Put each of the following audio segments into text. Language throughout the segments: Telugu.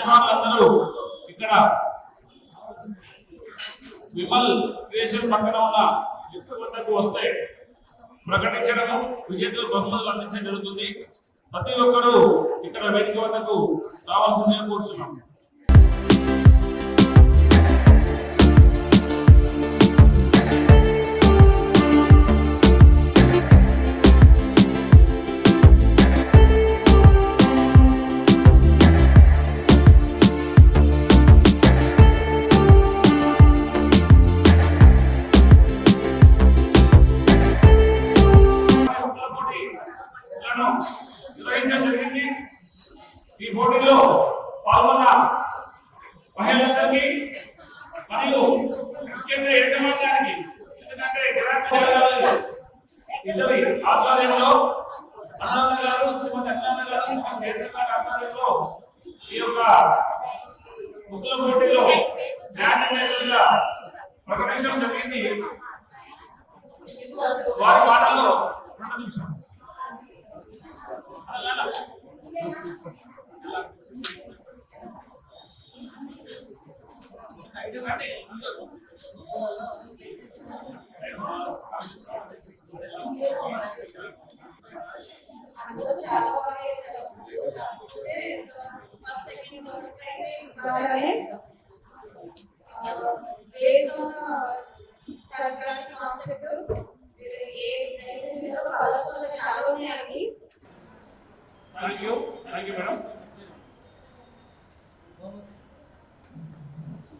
ఇంకులు యజమానులందరూ ఇక్కడ విమల్ క్రియేషన్ పక్కన ఉన్న లిఫ్ట్ వద్దకు వస్తే ప్రకటించడము విజేతలు బహుమతులు అందించడం జరుగుతుంది. ప్రతి ఒక్కరూ ఇక్కడ వేదిక వద్దకు రావాల్సిందిగా కోరుతున్నాం పోటీలను నిర్వహించడం జరిగింది. ఈ పోటీలో పాల్గొన్న మహిళలందరికీ మరియు ముఖ్యంగా యజమాన్యానికి ఎందుకంటే ఇద్దరి ఆధ్వర్యంలో అన్నాన్న గారు శ్రీమతి అన్నాన్న గారు శ్రీమతి యజమాని ఆధ్వర్యంలో ఈ యొక్క ముస్లిం పోటీలో న్యాయంగా ప్రకటించడం జరిగింది. వారి మాటల్లో రెండు నిమిషాలు. అందులో thank you thank you madam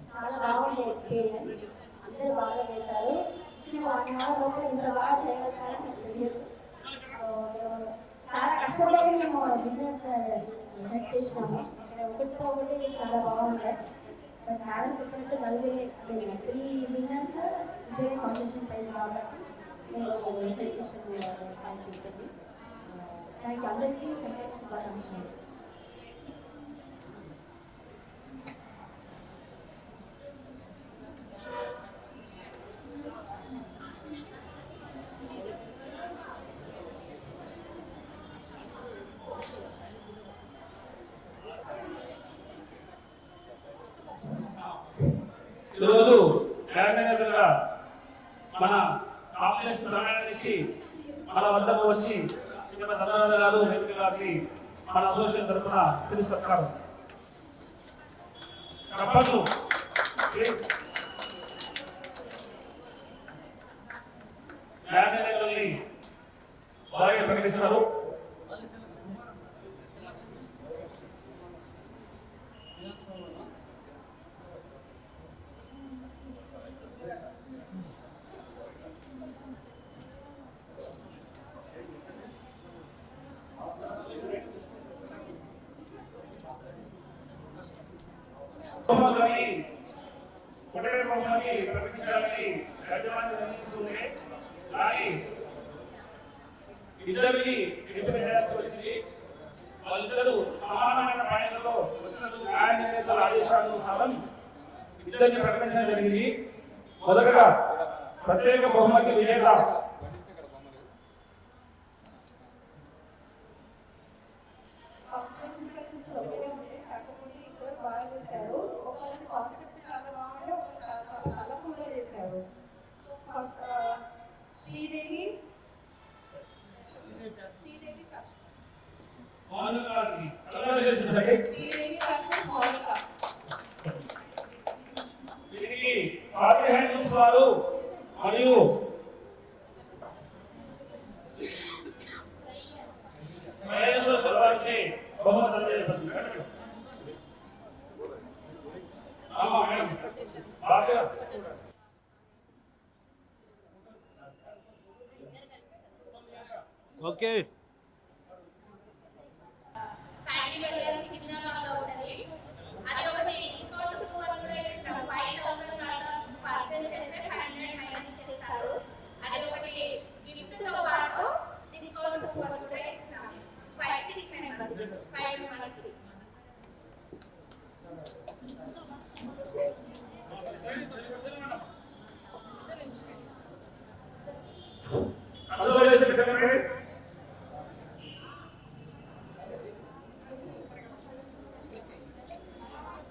చాలా బాగుంది ఎక్స్పీరియన్స్ అందరూ బాగా చేశారు. ఇచ్చిన వన్ అవర్ లోపల ఇంత బాగా చేయగలుగుతారని తెలియదు. చాలా కష్టపడి మేము బిజినెస్ సెట్ చేసినాము. ఇక్కడ ఒకటితో ఒకటి చాలా బాగుంటాయి బట్ మేడం చెప్పినట్టు నలుగురి త్రీ బిజినెస్ ఇదే కాంపిటీషన్ ప్రైజ్ కాబట్టి నేను సెట్ చేసిన థ్యాంక్ యూ థ్యాంక్ అందరికీ సెకండ్ శుభాకాంక్షలు ఈరోజు మన కాంప్లెక్స్ సమయానికి మన వద్దకు వచ్చి శ్రీమతి అన్నదాన గారు వేదిక గారిని మన అసోసియేషన్ తరఫున తిరిగి సత్కారం. తప్పదు గ్రామీణులని ప్రకటిస్తున్నారు బహుమతులని ఒకటే బహుమతి ప్రకటించాలని యజమాని నిర్ణయించుకుంది కానీ ఇద్దరిని ఎంపిక చేయాల్సి వచ్చింది. వాళ్ళిద్దరూ సమానమైన పాయింట్లలో వచ్చినందుకు న్యాయ నిర్ణేతల ఆదేశానుసారం ఇద్దరిని ప్రకటించడం జరిగింది. మొదటగా ప్రత్యేక బహుమతి విజేత congratulations అండి. శ్రీదేవి ఫస్ట్ మౌనిక దీనికి స్వాతి హ్యాండ్లూమ్స్ వారు మరియు మహేశ్వర వారికి బహుమతి అందజేస్తుంది ఆమా మేడం బాగా ఓకే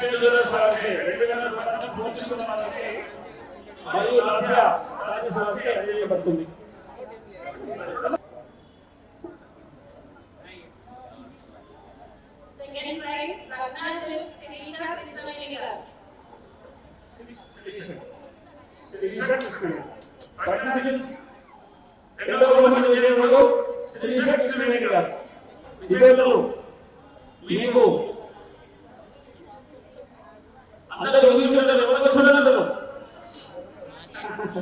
తల్లిదండ్రులకు చేతుల సాక్షి రెండు వేల పదహారు పోషిస్తున్న వాళ్ళకి మరియు రష్యా రాజ్య సాక్షి అందజేయబడుతుంది second prize Ratna silk Sirisha Krishnaveni garu రెండవ బహుమతి విజేతలు శ్రీ కృష్ణవేణి గారు విజేతలు మీకు আল্লাহ রবি ছোট